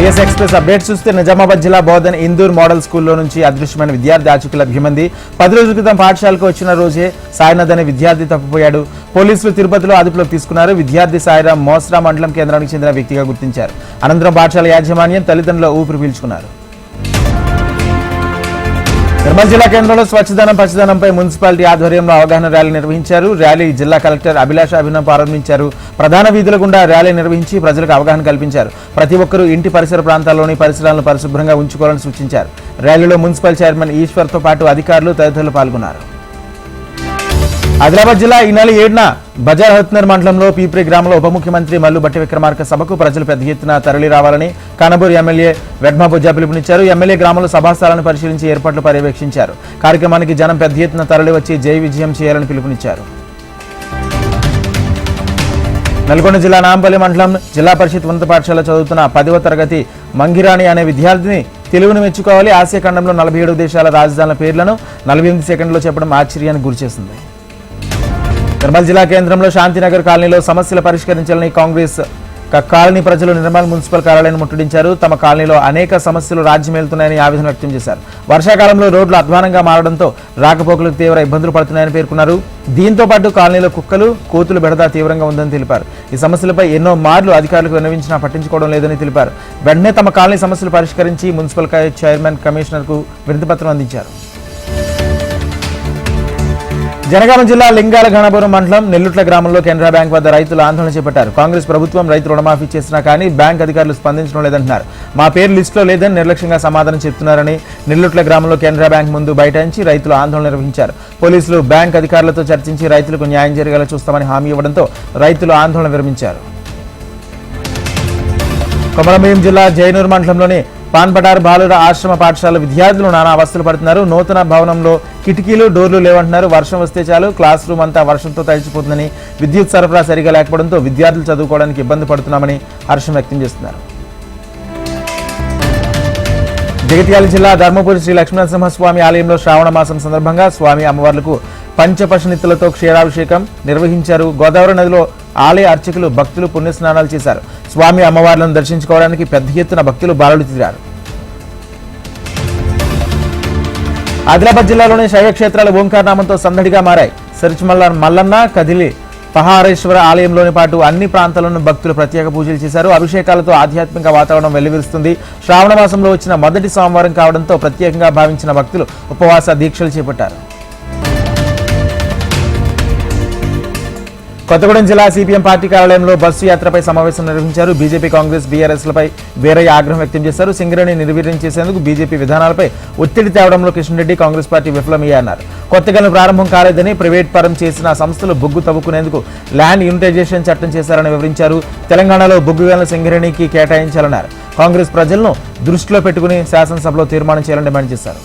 TS express update చూస్తే నిజామాబాద్ జిల్లా Bodhan Indur model స్కూల్లో నుంచి అదృశ్యమైన విద్యార్థి ఆచూకీ లభ్యమంది పది రోజుల క్రితం పాఠశాలకు వచ్చిన రోజే సాయినాథ్ అనే విద్యార్థి తప్పిపోయాడు. పోలీసులు తిరుపతిలో అదుపులోకి తీసుకున్నారు. విద్యార్థి సాయిరాం మోస్రా మండలం కేంద్రానికి చెందిన వ్యక్తిగా గుర్తించారు. అనంతరం పాఠశాల యాజమాన్యం తల్లిదండ్రుల ఊపిరి పీల్చుకున్నారు. నిర్మల్ జిల్లా కేంద్రంలో స్వచ్ఛదనం పచ్చదనంపై మున్సిపాలిటీ ఆధ్వర్యంలో అవగాహన ర్యాలీ నిర్వహించారు. ర్యాలీ జిల్లా కలెక్టర్ అభిలాష అభినవ్ ప్రారంభించారు. ప్రధాన వీధుల గుండా ర్యాలీ నిర్వహించి ప్రజలకు అవగాహన కల్పించారు. ప్రతి ఒక్కరూ ఇంటి పరిసర ప్రాంతాల్లోని పరిసరాలను పరిశుభ్రంగా ఉంచుకోవాలని సూచించారు. ర్యాలీలో మున్సిపల్ చైర్మన్ ఈశ్వర్తో పాటు అధికారులు తదితరులు పాల్గొన్నారు. ఆదిలాబాద్ జిల్లా ఈ నెల ఏడున బజార్ హత్నర్ మండలంలో పీప్రి గ్రామంలో ఉప ముఖ్యమంత్రి మల్లు బట్టి విక్రమార్క సభకు ప్రజలు పెద్ద ఎత్తున తరలి రావాలని కానబూరు ఎమ్మెల్యే వెడ్మా బుజ్జా పిలుపునిచ్చారు. ఎమ్మెల్యే గ్రామంలో సభాస్థలాన్ని పరిశీలించి ఏర్పాట్లు పర్యవేక్షించారు. కార్యక్రమానికి జనం పెద్ద ఎత్తున తరలి వచ్చి జై విజయం చేయాలని పిలుపునిచ్చారు. నల్గొండ జిల్లా నాంపల్లి మండలం జిల్లా పరిషత్ ఉన్నత పాఠశాల చదువుతున్న పదవ తరగతి మంగిరాణి అనే విద్యార్థిని తెలుగును మెచ్చుకోవాలి. ఆసియా ఖండంలో నలభై ఏడు దేశాల రాజధానుల పేర్లను నలభై ఎనిమిది సెకండ్లో చెప్పడం ఆశ్చర్యానికి గురిచేసింది. నిర్మల్ జిల్లా కేంద్రంలో శాంతినగర్ కాలనీలో సమస్యలు పరిష్కరించాలని కాంగ్రెస్ కాలనీ ప్రజలు నిర్మల్ మున్సిపల్ కార్యాలయాన్ని ముట్టడించారు. తమ కాలనీలో అనేక సమస్యలు రాజ్యమేలుతున్నాయని ఆవేదన వ్యక్తం చేశారు. వర్షాకాలంలో రోడ్లు అధ్వానంగా మారడంతో రాకపోకలకు తీవ్ర ఇబ్బందులు పడుతున్నాయని పేర్కొన్నారు. దీంతో పాటు కాలనీలో కుక్కలు కోతులు బెడద తీవ్రంగా ఉందని తెలిపారు. ఈ సమస్యలపై ఎన్నో మార్లు అధికారులకు విన్నవించినా పట్టించుకోవడం లేదని తెలిపారు. వెంటనే తమ కాలనీ సమస్యలు పరిష్కరించి మున్సిపల్ చైర్మన్ కమిషనర్కు వినతిపత్రం అందించారు. జనగామ జిల్లా లింగాల గణపురం మండలం నెల్లుట్ల గ్రామంలో కెనరా బ్యాంక్ వద్ద రైతులు ఆందోళన చేపట్టారు. కాంగ్రెస్ ప్రభుత్వం రైతు రుణమాఫీ చేసినా కానీ బ్యాంక్ అధికారులు స్పందించడం లేదంటున్నారు. మా పేరు లిస్టులో లేదని నిర్లక్ష్యంగా సమాధానం చెప్తున్నారని నెల్లుట్ల గ్రామంలో కెనరా బ్యాంక్ ముందు బైఠాయించి రైతులు ఆందోళన నిర్వహించారు. పోలీసులు బ్యాంక్ అధికారులతో చర్చించి రైతులకు న్యాయం జరిగేలా చూస్తామని హామీ ఇవ్వడంతో రైతులు ఆందోళన విరమించారు. కొమరంభీం జిల్లా జైనూర్ మండలంలోని పాన్పటార్ బాలుర ఆశ్రమ పాఠశాల విద్యార్థులు నానా అవస్థలు పడుతున్నారు. నూతన భవనంలో కిటికీలు డోర్లు లేవంటున్నారు. వర్షం వస్తే చాలు. క్లాస్ రూమ్ అంతా వర్షంతో తడిచిపోతుందని విద్యుత్ సరఫరా సరిగా లేకపోవడంతో విద్యార్థులు చదువుకోవడానికి ఇబ్బంది పడుతున్నామని హర్షం వ్యక్తం చేస్తున్నారు. జగిత్యాల జిల్లా ధర్మపురి శ్రీ లక్ష్మీనరసింహస్వామి ఆలయంలో శ్రావణ మాసం సందర్భంగా స్వామి అమ్మవార్లకు పంచపశనిత్తులతో క్షీరాభిషేకం నిర్వహించారు. గోదావరి నదిలో ఆలయ అర్చకులు భక్తులు పుణ్యస్నానాలు చేశారు. స్వామి అమ్మవార్లను దర్శించుకోవడానికి పెద్ద ఎత్తున భక్తులు బాలలు తీరారు. ఆదిలాబాద్ జిల్లాలోని శైవక్షేత్రాలు ఓంకారనామంతో సందడిగా మారాయి. సరిచిమల్ల మల్లన్న కదిలి పహారేశ్వర ఆలయంలోని పాటు అన్ని ప్రాంతాలను భక్తులు ప్రత్యేక పూజలు చేశారు. అభిషేకాలతో ఆధ్యాత్మిక వాతావరణం వెల్లివిరుస్తుంది శ్రావణ మాసంలో వచ్చిన మొదటి సోమవారం కావడంతో ప్రత్యేకంగా భావించిన భక్తులు ఉపవాస దీక్షలు చేపట్టారు. కొత్తగూడెం జిల్లా సిపిఎం పార్టీ కార్యాలయంలో బస్సు యాత్రపై సమావేశం నిర్వహించారు. బీజేపీ కాంగ్రెస్ బీఆర్ఎస్లపై వేరే ఆగ్రహం వ్యక్తం చేశారు. సింగరేణి నిర్వీర్యం చేసేందుకు బీజేపీ విధానాలపై ఒత్తిడి తేవడంలో కిషన్రెడ్డి కాంగ్రెస్ పార్టీ విఫలమయ్యారన్నారు. కొత్తగా ప్రారంభం కాలేదని ప్రైవేట్ పరం చేసిన సంస్థలు బొగ్గు తవ్వుకునేందుకు ల్యాండ్ యూనిటైజేషన్ చట్టం చేశారని వివరించారు. తెలంగాణలో బొగ్గు వేలను సింగరేణికి కేటాయించాలన్నారు. కాంగ్రెస్ ప్రజలను దృష్టిలో పెట్టుకుని శాసనసభలో తీర్మానం చేయాలని డిమాండ్ చేశారు.